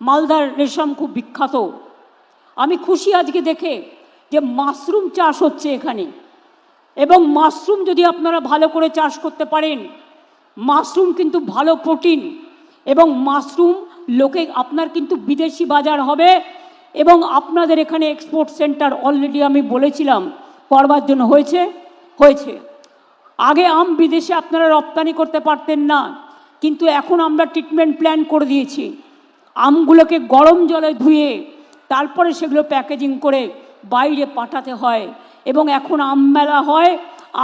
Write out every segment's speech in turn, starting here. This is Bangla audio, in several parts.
মালদার রেশম খুব বিখ্যাত। আমি খুশি আজকে দেখে যে মাশরুম চাষ হচ্ছে এখানে। এবং মাশরুম যদি আপনারা ভালো করে চাষ করতে পারেন, মাশরুম কিন্তু ভালো প্রোটিন এবং মাশরুম লোকে, আপনার কিন্তু বিদেশি বাজার হবে এবং আপনাদের এখানে এক্সপোর্ট সেন্টার অলরেডি আমি বলেছিলাম, করবার জন্য হয়েছে হয়েছে। আগে আম বিদেশে আপনারা রপ্তানি করতে পারতেন না, কিন্তু এখন আমরা ট্রিটমেন্ট প্ল্যান করে দিয়েছি। আমগুলোকে গরম জলে ধুয়ে তারপরে সেগুলো প্যাকেজিং করে বাইরে পাঠাতে হয়। এবং এখন আম মেলা হয়,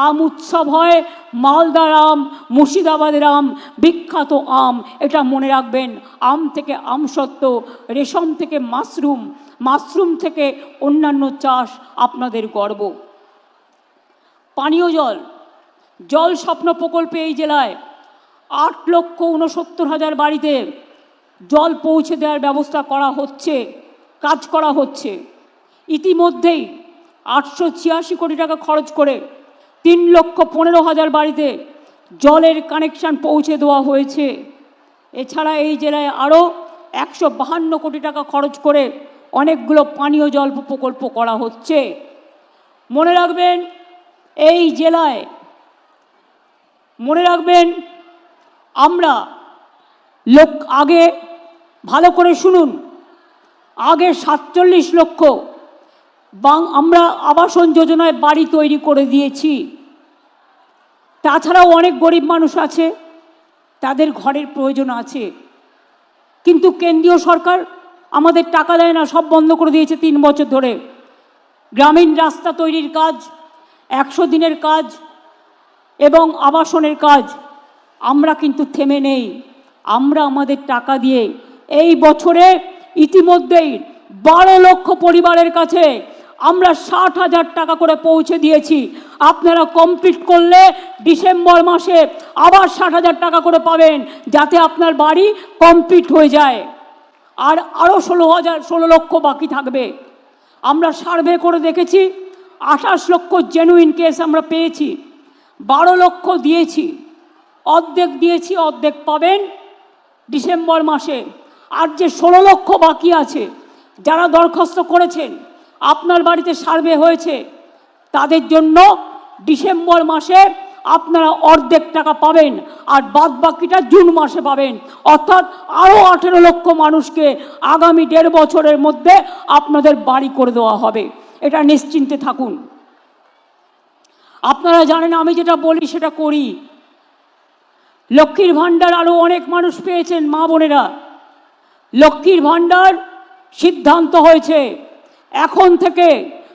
আম উৎসব হয়, মালদার আম, মুর্শিদাবাদের আম, বিখ্যাত আম, এটা মনে রাখবেন, আম থেকে আমসত্ত্ব রেশম থেকে মাশরুম মাশরুম থেকে অন্যান্য চাষ আপনাদের গর্ব। পানীয় জল জল স্বপ্ন প্রকল্পে এই জেলায় আট লক্ষ উনসত্তর হাজার বাড়িতে জল পৌঁছে দেওয়ার ব্যবস্থা করা হচ্ছে, কাজ করা হচ্ছে। ইতিমধ্যেই আটশো ছিয়াশি কোটি টাকা খরচ করে তিন লক্ষ পনেরো হাজার বাড়িতে জলের কানেকশন পৌঁছে দেওয়া হয়েছে। এছাড়া এই জেলায় আরও একশো বাহান্ন কোটি টাকা খরচ করে অনেকগুলো পানীয় জল প্রকল্প করা হচ্ছে। মনে রাখবেন, এই জেলায় মনে রাখবেন, আমরা লোক আগে ভালো করে শুনুন। আগে সাতচল্লিশ লক্ষ। বাং, আমরা আবাসন যোজনায় বাড়ি তৈরি করে দিয়েছি। তাছাড়াও অনেক গরিব মানুষ আছে, তাদের ঘরের প্রয়োজন আছে। কিন্তু কেন্দ্রীয় সরকার আমাদের টাকা দেয় না, সব বন্ধ করে দিয়েছে তিন বছর ধরে। গ্রামীণ রাস্তা তৈরির কাজ, একশো দিনের কাজ এবং আবাসনের কাজ, আমরা কিন্তু থেমে নেই। আমরা আমাদের টাকা দিয়ে এই বছরে ইতিমধ্যেই বারো লক্ষ পরিবারের কাছে আমরা ষাট হাজার টাকা করে পৌঁছে দিয়েছি। আপনারা কমপ্লিট করলে ডিসেম্বর মাসে আবার ষাট হাজার টাকা করে পাবেন যাতে আপনার বাড়ি কমপ্লিট হয়ে যায়। আর আরও ষোলো হাজার, ষোলো লক্ষ বাকি থাকবে। আমরা সার্ভে করে দেখেছি, আঠাশ লক্ষ জেনুইন কেস আমরা পেয়েছি। বারো লক্ষ দিয়েছি। অর্ধেক দিয়েছি, অর্ধেক পাবেন। ডিসেম্বর মাসে। আর যে ষোলো লক্ষ বাকি আছে, যারা দরখাস্ত করেছেন, আপনার বাড়িতে সার্ভে হয়েছে, তাদের জন্য ডিসেম্বর মাসে আপনারা অর্ধেক টাকা পাবেন আর বাদ বাকিটা জুন মাসে পাবেন। অর্থাৎ আরও আঠেরো লক্ষ মানুষকে আগামী দেড় বছরের মধ্যে আপনাদের বাড়ি করে দেওয়া হবে। এটা নিশ্চিন্তে থাকুন। আপনারা জানেন আমি যেটা বলি, সেটা করি। লক্ষ্মীর ভাণ্ডার আরও অনেক মানুষ পেয়েছেন মা বোনেরা। লক্ষ্মীর ভাণ্ডার সিদ্ধান্ত হয়েছে। এখন থেকে